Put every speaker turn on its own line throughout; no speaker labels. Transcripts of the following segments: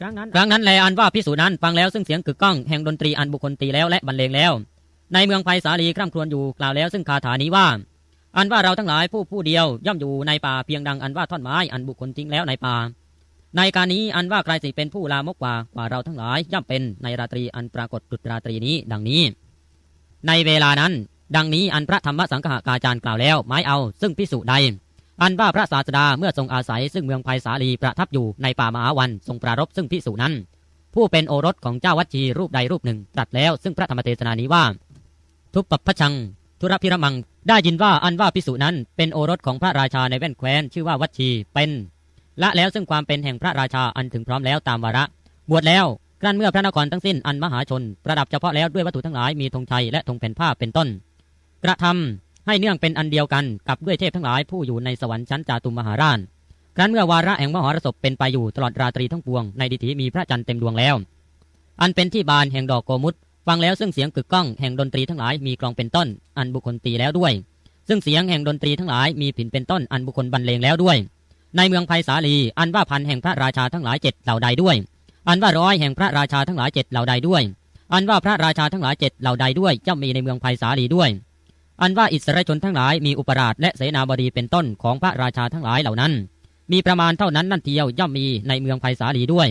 ครั้งนั้นครั้งนั้นแลอันว่าพิสูจนั้นฟังแล้วซึ่งเสียงกึกก้องแห่งดนตรีอันบุคคลตีแล้วและบรรเลงแล้ว ในเมืองไผ่สาลีคร่ำครวญอยู่กล่าวแล้วซึ่งคาถานี้ว่า อันว่าเราทั้งหลายผู้ผู้เดียวย่อมอยู่ในป่าเพียงดังอันว่าท่อนไม้อันบุคคลทิ้งแล้วในป่า ในการนี้อันว่าใครสิเป็นผู้ลามกกว่ากว่าเราทั้งหลายย่อมเป็นในราตรีอันปรากฏดุจราตรีนี้ดังนี้ ในเวลานั้น ดังนี้อันพระธรรมสังฆกาจารย์กล่าวแล้วไม้เอาซึ่งพิสุใด อันว่าพระศาสดาเมื่อทรงอาศัยซึ่งเมืองไผ่สาลีประทับอยู่ในป่ามหาวันทรงปรารบซึ่งพิสุนั้น ผู้เป็นโอรสของเจ้าวัดชีรูปใดรูปหนึ่งตรัสแล้วซึ่งพระธรรมเทศนานี้ว่า ทุปปพชัง ธุรพิรมัง ได้ยินว่าอันว่าพิสุนั้น เป็นโอรสของพระราชาในแว่นแคว้นชื่อว่าวัดชีเป็นละแล้วซึ่งความเป็นแห่งพระราชาอันถึงพร้อมแล้วตามวาระ บวชแล้วครั้นเมื่อพระนครทั้งสิ้นอันมหาชน ประดับเฉพาะแล้วด้วยวัตถุทั้งหลายมีธงชัยและธงแผ่นผ้าเป็นต้น กระทำ ให้เนื่องเป็นอันเดียวกันกับด้วยเทพทั้งหลายผู้อยู่ในสวรรค์ชั้นจาตุมมหาราชครั้นเมื่อวาระแห่งมหรสพเป็นไปอยู่ตลอดราตรีทั้งปวงในดิถีมีพระจันทร์เต็มดวงแล้ว อันเป็นที่บานแห่งดอกโกมุตฟังแล้วซึ่งเสียงกึกก้องแห่งดนตรีทั้งหลายมีกลองเป็นต้น อันบุคคลตีแล้วด้วย ซึ่งเสียงแห่งดนตรีทั้งหลายมีผินเป็นต้นอันบุคคลบรรเลงแล้วด้วย ในเมืองไผ่สาลี อันว่าพันแห่งพระราชาทั้งหลายเจ็ดเหล่าใดด้วย อันว่าร้อยแห่งพระราชาทั้งหลายเจ็ดเหล่าใดด้วย อันว่าพระราชาทั้งหลายเจ็ดเหล่าใดด้วยย่อมมีในเมืองไผ่สาลีด้วย อันว่าอิสราชนทั้งหลายมีอุปราชและเสนาบดีเป็นต้นของพระราชาทั้งหลายเหล่านั้น มีประมาณเท่านั้นนั่นเทียวย่อมมีในเมืองไผ่สาลีด้วย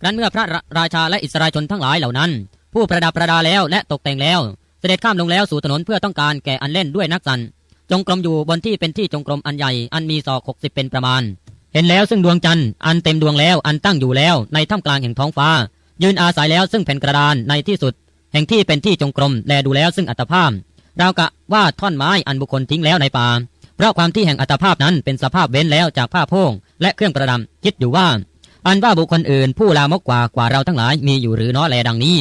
ครั้นเมื่อพระราชาและอิสราชนทั้งหลายเหล่านั้น ผู้ประดับประดาแล้วและตกแต่งแล้ว เสด็จข้ามลงแล้วสู่ถนนเพื่อต้องการแก่อันเล่นด้วยนักสันจงกรมอยู่บนที่เป็นที่จงกรมอันใหญ่อันมีศอกหกสิบเป็นประมาณ เห็นแล้วซึ่งดวงจันทร์อันเต็มดวงแล้วอันตั้งอยู่แล้วในท่ามกลางแห่งท้องฟ้า ยืนอาศัยแล้วซึ่งแผ่นกระดานในที่สุด แห่งที่เป็นที่จงกรมแลดูแล้วซึ่งอัตภาพ เรากะว่าท่อนไม้อันบุคคลทิ้งแล้วในป่า เพราะความที่แห่งอัตภาพนั้นเป็นสภาพเว้นแล้วจากผ้าโพงและเครื่องประดับคิดอยู่ว่า อันว่าบุคคลอื่น ผู้ลามกกว่ากว่าเราทั้งหลายมีอยู่หรือน้อแลดังนี้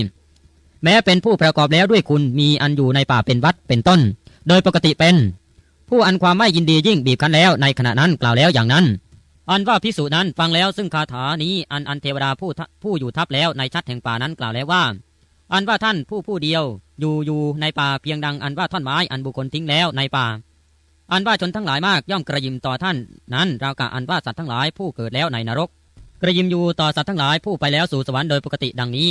แม้เป็นผู้ประกอบแล้วด้วยคุณมีอันอยู่ในป่าเป็นวัดเป็นต้น โดยปกติเป็น ผู้อันความไม่ยินดียิ่งบีบคั้นแล้วในขณะนั้นกล่าวแล้วอย่างนั้น อันว่าพิสูจนั้นฟังแล้วซึ่งคาถานี้อันอันเทวดาผู้ผู้อยู่ทับแล้วในชัดแห่งป่านั้นกล่าวแล้วว่า อันว่าท่านผู้ผู้เดียว อยู่อยู่ในป่าเพียงดังอันว่าท่อนไม้อันบุคคลทิ้งแล้วในป่า อันว่าชนทั้งหลายมากย่อมกระยิมต่อท่าน นั้นราวกะอันว่าสัตว์ทั้งหลายผู้เกิดแล้วในนรก กระยิมอยู่ต่อสัตว์ทั้งหลายผู้ไปแล้วสู่สวรรค์โดยปกติดังนี้